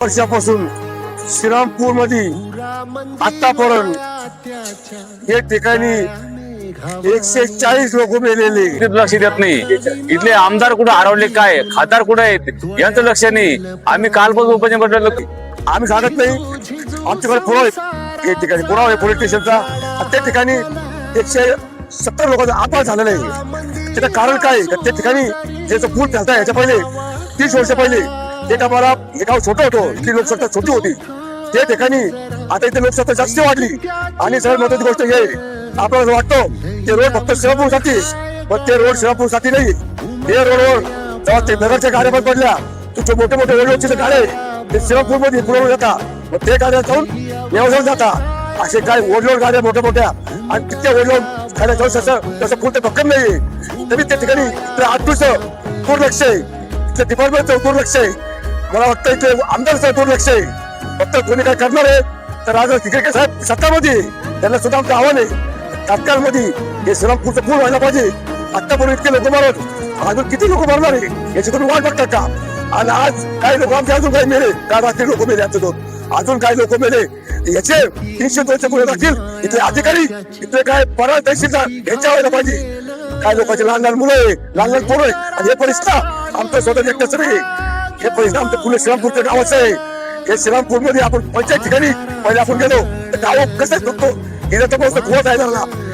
वर्षापासून श्रीरामपूरमध्ये आतापर्यंत एक ठिकाणी एकशे चाळीस लोक मेलेले. लक्ष देत नाही. इथले आमदार कुठे हरवले काय? खासदार कुठे आहेत? यांचं लक्ष नाही. आम्ही कालपासून उपजिल्हा आम्ही सांगत नाही. आमच्याकडे पुरावा एक ठिकाणी पुरावा आहे पोलीस स्टेशनचा. त्या ठिकाणी एकशे सत्तर लोकांचा अपघात झालेला आहे. त्याचं कारण काय? त्या ठिकाणी ज्याचं पूल चालता याच्या पहिले तीस वर्ष पहिले एक आम्हाला हे गाव छोटं होतं इथली लोकसत्ता छोटी होती. त्या ठिकाणी आता इथे लोकसत्ता जास्त वाढली. आणि सगळ्यात महत्वाची गोष्ट हे आपल्याला वाटतो वाटतं ते रोड फक्त शिरापूरसाठी पण ते रोड शिरापूरसाठी नाही. हे रोडवर जेव्हा ते नगरच्या गाड्या बंद पडल्या तुमचे मोठे मोठे ओढलोचे गाडे ते शिरापूरमध्ये पुरवून जातात. मग ते गाड्या जाऊन व्यवसाय जातात. असे काय ओढलोड गाड्या मोठ्या मोठ्या आणि तिथे ओढलोड गाड्या जाऊन तसं तसं कोणतं भक्कम नाही तरी त्या ठिकाणी आठ आठवीचं दुर्लक्ष आहे. तिथल्या डिपार्टमेंटचं दुर्लक्ष आहे. मला वाटतं इथे आमदारचं दुर्लक्ष आहे. फक्त कोणी काय करणार आहे तर आज तिकडे साहेब सत्तामध्ये त्यांना सुद्धा आमचं आव्हान आहे. तात्काळमध्ये हे श्रीरामपूरचं पूल व्हायला पाहिजे. आतापर्यंत इतके लोक मारत अजून किती लोक मारणार आहे याची तुम्ही वाट बघता का? आणि आज काही लोक आमचे अजून काही मेले काय रात्री लोक मेले आमचे दोन. अजून काही लोक मेले. याचे तीनशे दोनशे गुन्हे दाखल. इथले अधिकारी इथले काय परा तहसीलदार यांच्या व्हायला पाहिजे. काय लोकांचे लहान लहान मुलं आहे लहान लहान पोरं आहे आणि हे परिस्थिती आमचं स्वतः एकटंच नाही हे परिणाम आमचं पुणे श्रीरामपूरच्या गावाचं आहे. हे श्रीरामपूरमध्ये आपण पंचायत ठिकाणी पहिले आपण गेलो. तर गाव कसं दुखतो? गेलं तर मस्त कुवा आहे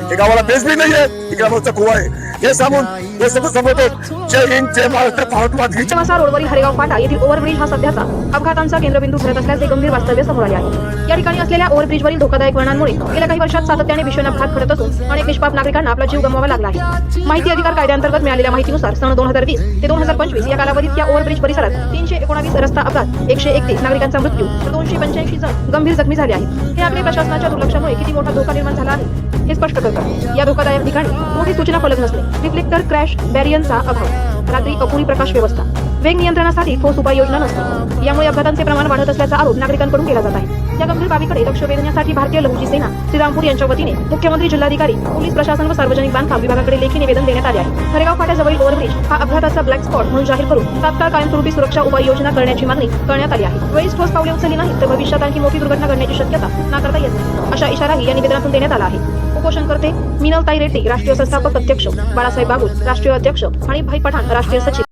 हे गावाला बेस बी नाहीये. इकडे मस्त कुवा आहे. हे सांगून हे सगळं समजतो जय हिंद जय महाराष्ट्र भारत माता रोडवरील हरेगाव फाटा येथील ओव्हरब्रिज हा सध्याचा अपघातांचा केंद्रबिंदू ठरत असल्याचे गंभीर वास्तव्य समोर आले आहे. या ठिकाणी असलेल्या ओव्हरब्रिजवरील धोकादायक वळणांमुळे गेल्या काही वर्षात सातत्याने भीषण अपघात घडत असून अनेक निष्पाप नागरिकांना आपला जीव गमवावा लागला आहे. माहिती अधिकार कायद्यांतर्गत मिळालेल्या माहितीनुसार सन दोन हजार वीस ते दोन हजार पंचवीस या कालावधीत या ओव्हरब्रिज परिसरात तीनशे एकोणावीस रस्ता अपघात एकशे एकतीस नागरिकांचा मृत्यू तर दोनशे पंच्याऐंशी जण गंभीर जखमी झाले आहेत. हे आकडे प्रशासनाच्या दुर्लक्षामुळे किती मोठा धोका निर्माण झाला आहे हे स्पष्ट करतात. या धोकादायक ठिकाणी मोठी सूचना फलक नसणे रिफ्लेक्टर क्रॅश बॅरियनचा अभाव. रात्री अपुरी प्रकाश व्यवस्था. वेग नियंत्रणासाठी ठोस उपाययोजना नसते. यामुळे अपघातांचे प्रमाण वाढत असल्याचा आरोप नागरिकांकडून केला जात आहे. या गंभीर बाबीकडे लक्ष वेधण्यासाठी भारतीय लघुची सेना श्रीरामपूर यांच्या वतीने मुख्यमंत्री जिल्हाधिकारी पोलीस प्रशासन व सार्वजनिक बांधकाम विभागाकडे लेखी निवेदन देण्यात आले आहे. हरेगाव फाट्याजवळील ओव्हरब्रिज हा अपघाताचा ब्लॅक स्पॉट म्हणून जाहीर करून तात्काळ कायमस्वरूपी सुरक्षा उपाययोजना करण्याची मागणी करण्यात आली आहे. वेळीच ठोस पावले उचलली नाही तर भविष्यात आणखी मोठी दुर्घटना घडण्याची शक्यता नाकारता येत नाही अशा इशाराही या निवेदनातून देण्यात आला आहे. उपोषणकर्ते मिनल ताई रेड्डी राष्ट्रीय संस्थापक अध्यक्ष. बाळासाहेब बागुल राष्ट्रीय अध्यक्ष. आणि भाई पठाण राष्ट्रीय सचिव.